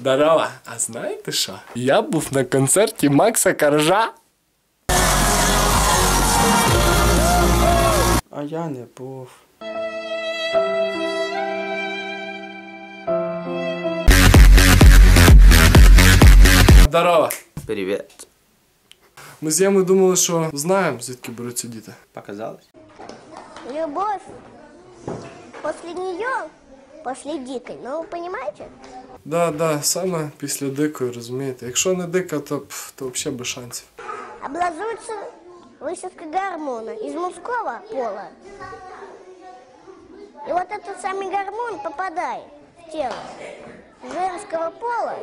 Здорово! А знаєте що? Я був на концерті Макса Коржа. А я не був. Здорово! Привіт. Ми з Ємою думали, що знаємо, звідки беруться діти. Показалось? Любовь после нее, после дикой, ну вы понимаете? Да, да, саме після дикої, розумієте. Якщо не дика, то, пф, то взагалі без шансів. Образуется высадка гормона из мужского пола. И вот этот самый гормон попадает в тело женского пола.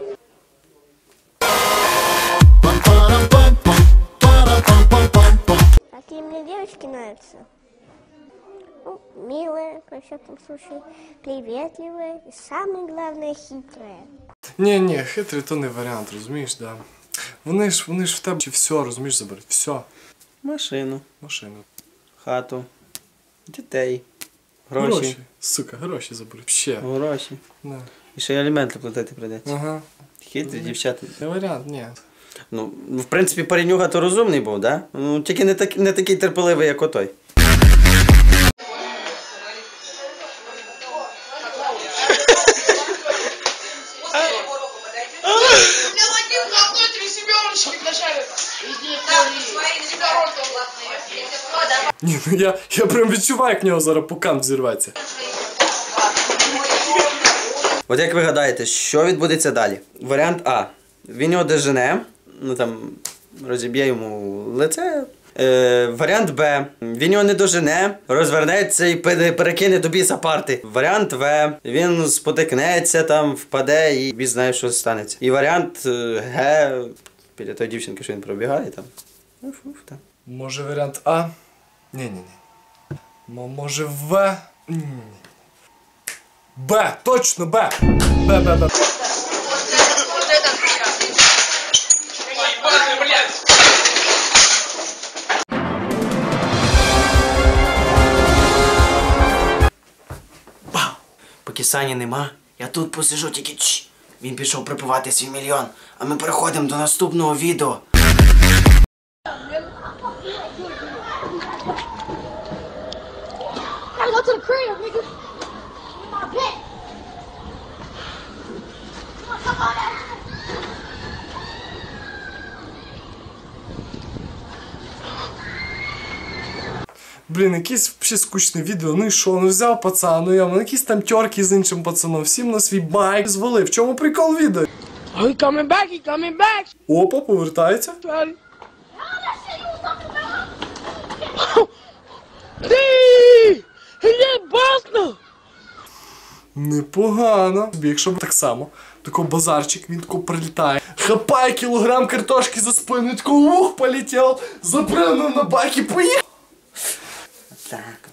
Ну, милая, во всяком случае, приветливая и самое главное, хитрая. Ні, ні, хитрий то не варіант, розумієш, да. Вони ж, вони ж в тебе все, розумієш, заберуть. Все. Машину, Машину. хату, дітей, гроші. Гроші. Сука, гроші заберуть. Ще. Гроші. Да. І ще й аліменти платити прийдеться. Ага. Хитрі дівчата. Не варіант, ні. Ну, в принципі, паренюга то розумний був, да? Ну, тільки не, так, не такий терпеливий, як отой. Ні, ну я, я прям відчуваю, як в нього зараз пукан взірветься. От як ви гадаєте, що відбудеться далі? Варіант А. Він його дожене, ну там розіб'є йому лице. Е, варіант Б. Він його не дожене, розвернеться і перекине до біса парти. Варіант В. Він спотикнеться, там, впаде і він знає, що станеться. І варіант е, Г. Біля тої дівчинки, що він пробігає там. Ну, там. Може варіант А? Ні, ні. М- може В? Б, точно Б. Б, Б, Б. Поки Сані нема, я тут посижу тільки. Він пішов припивати свій мільйон, а ми переходимо до наступного відео. To the crib, nigga. My pet. Come on, come on. Блін, якесь взагалі скучне відео. Ну і що? Ну взяв пацан, ну я ну якісь там тьорки з іншим пацаном, всім на свій байк звалив. В чому прикол відео? He coming back, he coming back. Опа, повертається. Непогано. Якщо б так само, тако базарчик, він тако прилітає. Хапає кілограм картошки за спину, і тако ух, полетів, запрыгнув на байк і поїхав. Так,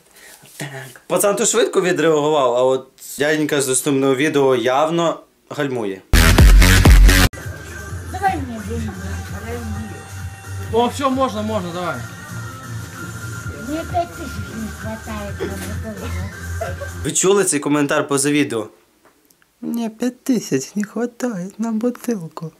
так. Пацан то швидко відреагував, а от дяденька з наступного відео явно гальмує. О, все, можно, можно, давай. Мне пять тысяч не хватает на бутылку. Ви чули цей коментар поза відео? Мені 5 тисяч не вистачає на бутилку.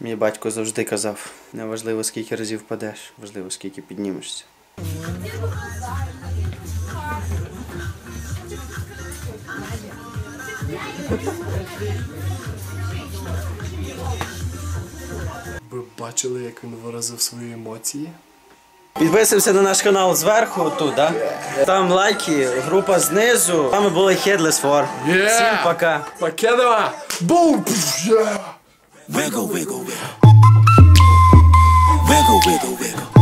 Мій батько завжди казав, неважливо скільки разів впадеш, важливо скільки піднімешся. Ви бачили, як він виразив свої емоції? Підписуємося на наш канал зверху, тут, да? Там лайки, група знизу. Там були Headless War. Yeah. Всім пока. Покедова! Бум! Wiggle, wiggle, wiggle. Wiggle, wiggle, wiggle.